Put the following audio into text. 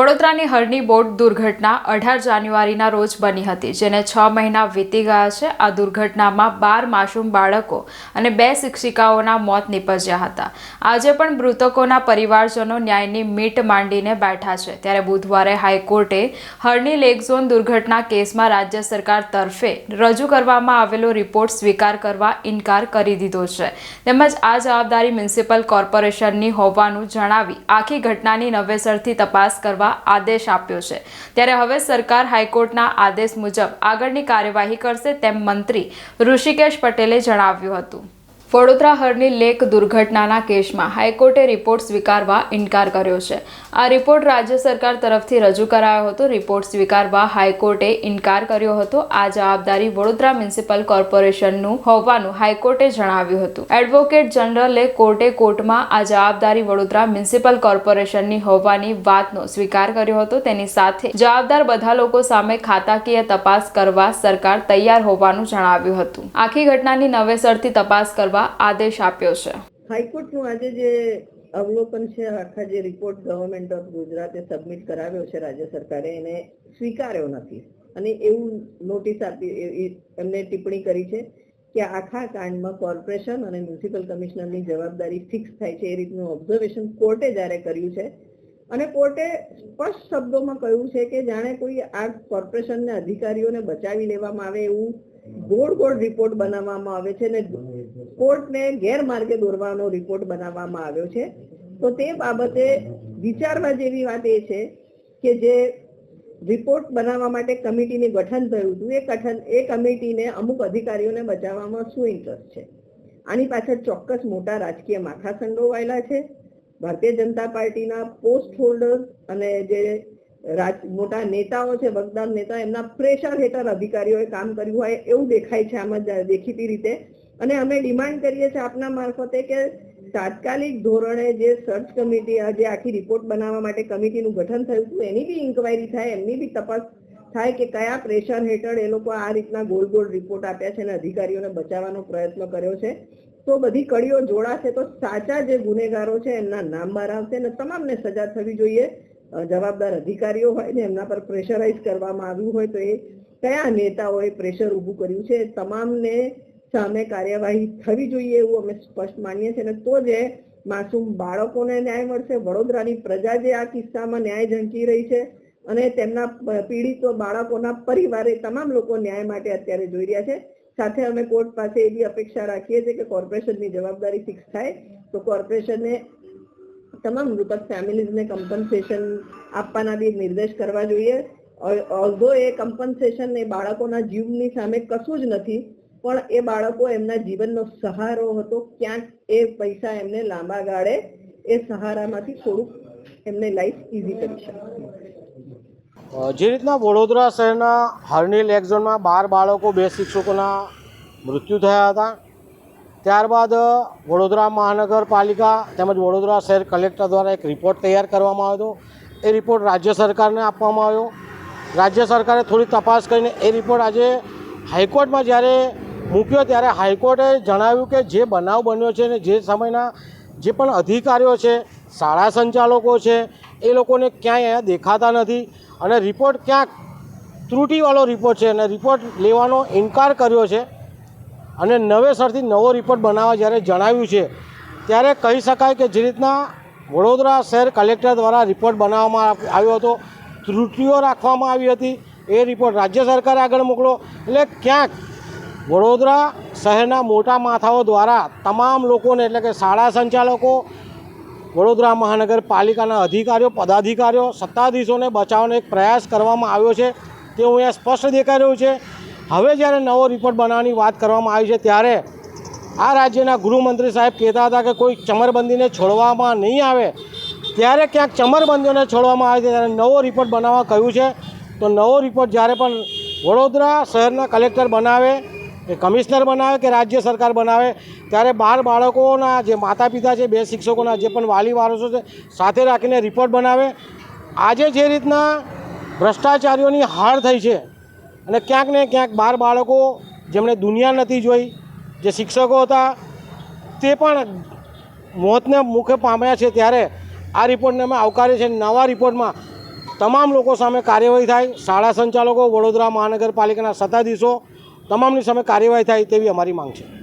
for વડોદરાની હરની boat દુર્ઘટના અઢાર જાન્યુઆરીના રોજ બની હતી, જેને છ મહિના વીતી ગયા છે. આ દુર્ઘટનામાં બાર માસૂમ બાળકો અને બે શિક્ષિકાઓના મોત નીપજ્યા હતા. આજે પણ મૃતકોના પરિવારજનો ન્યાયની મીટ માંડીને બેઠા છે. ત્યારે બુધવારે હાઈકોર્ટે હરની લેક ઝોન દુર્ઘટના કેસમાં રાજ્ય સરકાર તરફે રજૂ કરવામાં આવેલો રિપોર્ટ સ્વીકાર કરવા ઇનકાર કરી દીધો છે. તેમજ આ જવાબદારી મ્યુનિસિપલ કોર્પોરેશનની હોવાનું જણાવી આખી ઘટનાની નવેસરથી તપાસ કરવા આદેશ આપ્યો છે. ત્યારે હવે સરકાર હાઈકોર્ટના આદેશ મુજબ આગળની કાર્યવાહી કરશે તેમ મંત્રી ઋષિકેશ પટેલે જણાવ્યું હતું. વડોદરા હરની લેક દુર્ઘટનાના કેસમાં હાઈકોર્ટે રિપોર્ટ સ્વીકારવા ઇનકાર કર્યો છે. આ રિપોર્ટ રાજ્ય સરકાર તરફથી રજૂ કરાયો હતો. રિપોર્ટ સ્વીકારવા હાઈકોર્ટે ઇનકાર કર્યો હતો. આ જવાબદારી વડોદરા મ્યુનિસિપલ કોર્પોરેશનનું હોવાનું હાઈકોર્ટે જણાવ્યું હતું. એડવોકેટ જનરલે કોર્ટે કોર્ટમાં આ જવાબદારી વડોદરા મ્યુનિસિપલ કોર્પોરેશનની હોવાની વાતનો સ્વીકાર કર્યો હતો. તેની સાથે જવાબદાર બધા લોકો સામે ખાતાકીય તપાસ કરવા સરકાર તૈયાર હોવાનું જણાવ્યું હતું. આખી ઘટનાની નવેસરથી તપાસ કરવા આદેશ આપ્યો છે. હાઈકોર્ટનું આજે જે અવલોકન છે, આખા જે રિપોર્ટ ગવર્મેન્ટ ઓફ ગુજરાતે સબમિટ કરાવ્યો છે રાજ્ય સરકારે, એને સ્વીકાર્યો નથી. અને એવું નોટિસ આપી એમને ટિપ્પણી કરી છે કે આખા કાંડમાં કોર્પોરેશન અને મ્યુનિસિપલ કમિશનરની જવાબદારી ફિક્સ થાય છે. એ રીતનું ઓબ્ઝર્વેશન કોર્ટે જ્યારે કર્યું છે અને કોર્ટે સ્પષ્ટ શબ્દોમાં કહ્યું છે કે જાણે કોઈ આ કોર્પોરેશનના અધિકારીઓને બચાવી લેવામાં આવે એવું ગોળ ગોળ રિપોર્ટ બનાવવામાં આવે છે ને કોર્ટને ગેરમાર્ગે દોરવાનો રિપોર્ટ બનાવવામાં આવ્યો છે. તો તે બાબતે વિચારવા જેવી વાત એ છે કે જે રિપોર્ટ બનાવવા માટે કમિટીનું ગઠન થયું હતું, એ ગઠન, એ કમિટીને અમુક અધિકારીઓને બચાવવામાં શું ઇન્ટરેસ્ટ છે? આની પાછળ ચોક્કસ મોટા રાજકીય માથા સંડોવાયેલા છે. ભારતીય જનતા પાર્ટીના પોસ્ટ હોલ્ડર્સ અને જે મોટા નેતાઓ છે વગદાર નેતા, એમના પ્રેશર હેઠળ અધિકારીઓએ કામ કર્યું હોય એવું દેખાય છે આમાં દેખીતી રીતે. અને અમે ડિમાન્ડ કરીએ છીએ આપના મારફતે કે તાત્કાલિક ધોરણે જે સર્ચ કમિટી જે આખી રિપોર્ટ બનાવવા માટે કમિટીનું ગઠન થયું હતું, એની બી ઇન્ક્વાયરી થાય, એમની બી તપાસ થાય કે કયા પ્રેશર હેઠળ એ લોકો આ રીતના ગોલ ગોલ રિપોર્ટ આપ્યા છે અને અધિકારીઓને બચાવવાનો પ્રયત્ન કર્યો છે. તો બધી કડીઓ જોડાશે તો સાચા જે ગુનેગારો છે, એમના નામ બહાર આવશે અને તમામને સજા થવી જોઈએ. જવાબદાર અધિકારીઓ હોય ને એમના પર પ્રેશરાઇઝ કરવામાં આવ્યું હોય તો એ કયા નેતાઓએ પ્રેશર ઊભું કર્યું છે તમામને સામે કાર્યવાહી થવી જોઈએ એવું અમે સ્પષ્ટ માનીએ છીએ. અને તો જ માસૂમ બાળકોને ન્યાય મળશે, વડોદરાની પ્રજા જે આ કિસ્સામાં ન્યાય ઝંકી રહી છે અને તેમના પીડિતો બાળકોના પરિવારે તમામ લોકો ન્યાય માટે અત્યારે જોઈ રહ્યા છે. સાથે અમે કોર્ટ પાસે એવી અપેક્ષા રાખીએ છીએ કે કોર્પોરેશનની જવાબદારી ફિક્સ થાય. તો કોર્પોરેશને તમામ મૃતક ફેમિલીઝને કમ્પન્સેશન આપવાના બી નિર્દેશ કરવા જોઈએ. ઓલ્ધો એ કમ્પન્સેશન એ બાળકોના જીવની સામે કશું જ નથી, પણ એ બાળકો એમના જીવનનો સહારો હતો ક્યાંક એ પૈસા એમને લાંબા ગાળે એ સહારામાંથી થોડુંક એમને લાઈફ ઇઝી કરી શકે. જે રીતના વડોદરા શહેરના હર્નિલ એક્ઝોનમાં બાર બાળકો, બે શિક્ષકોના મૃત્યુ થયા હતા. ત્યારબાદ વડોદરા મહાનગરપાલિકા તેમજ વડોદરા શહેર કલેક્ટર દ્વારા એક રિપોર્ટ તૈયાર કરવામાં આવ્યો હતો. એ રિપોર્ટ રાજ્ય સરકારને આપવામાં આવ્યો. રાજ્ય સરકારે થોડી તપાસ કરીને એ રિપોર્ટ આજે હાઈકોર્ટમાં જ્યારે મૂક્યો, ત્યારે હાઈકોર્ટે જણાવ્યું કે જે બનાવ બન્યો છે ને જે સમયના જે પણ અધિકારીઓ છે, શાળા સંચાલકો છે એ લોકોને ક્યાંય અહીંયા દેખાતા નથી અને રિપોર્ટ ક્યાંક ત્રુટિવાળો રિપોર્ટ છે અને રિપોર્ટ લેવાનો ઇનકાર કર્યો છે અને નવેસરથી નવો રિપોર્ટ બનાવવા જ્યારે જણાવ્યું છે, ત્યારે કહી શકાય કે જે રીતના વડોદરા શહેર કલેક્ટર દ્વારા રિપોર્ટ બનાવવામાં આવ્યો હતો, ત્રુટિઓ રાખવામાં આવી હતી, એ રિપોર્ટ રાજ્ય સરકારે આગળ મોકલો, એટલે ક્યાંક વડોદરા શહેરના મોટા માથાઓ દ્વારા તમામ લોકોને એટલે કે શાળા સંચાલકો વડોદરા મહાનગરપાલિકાના અધિકારીઓ, પદાધિકારીઓ, સત્તાધીશોને બચાવવાનો એક પ્રયાસ કરવામાં આવ્યો છે તે અહીંયા સ્પષ્ટ દેખાઈ રહ્યું છે. હવે જ્યારે નવો રિપોર્ટ બનાવવાની વાત કરવામાં આવી છે ત્યારે આ રાજ્યના ગૃહમંત્રી સાહેબ કહેતા હતા કે કોઈ ચમરબંધીને છોડવામાં નહીં આવે. ત્યારે ક્યાંક ચમરબંધીઓને છોડવામાં આવે છે ત્યારે નવો રિપોર્ટ બનાવવા કહ્યું છે. તો નવો રિપોર્ટ જ્યારે પણ વડોદરા શહેરના કલેક્ટર બનાવે કે કમિશનર બનાવે કે રાજ્ય સરકાર બનાવે, ત્યારે બાર બાળકોના જે માતા પિતા છે, બે શિક્ષકોના જે પણ વાલી વારસો છે, સાથે રાખીને રિપોર્ટ બનાવે. આજે જે રીતના ભ્રષ્ટાચારીઓની હાર થઈ છે, અને ક્યાંક ને ક્યાંક બાર બાળકો જેમણે દુનિયા નથી જોઈ, જે શિક્ષકો હતા, તે પણ મોતને મુખે પામ્યા છે, ત્યારે આ રિપોર્ટને અમે આવકારીએ છીએ. નવા રિપોર્ટમાં તમામ લોકો સામે કાર્યવાહી થાય. શાળા સંચાલકો, વડોદરા મહાનગરપાલિકાના સત્તાધીશો તમામની સામે કાર્યવાહી થાય તેવી અમારી માંગ છે.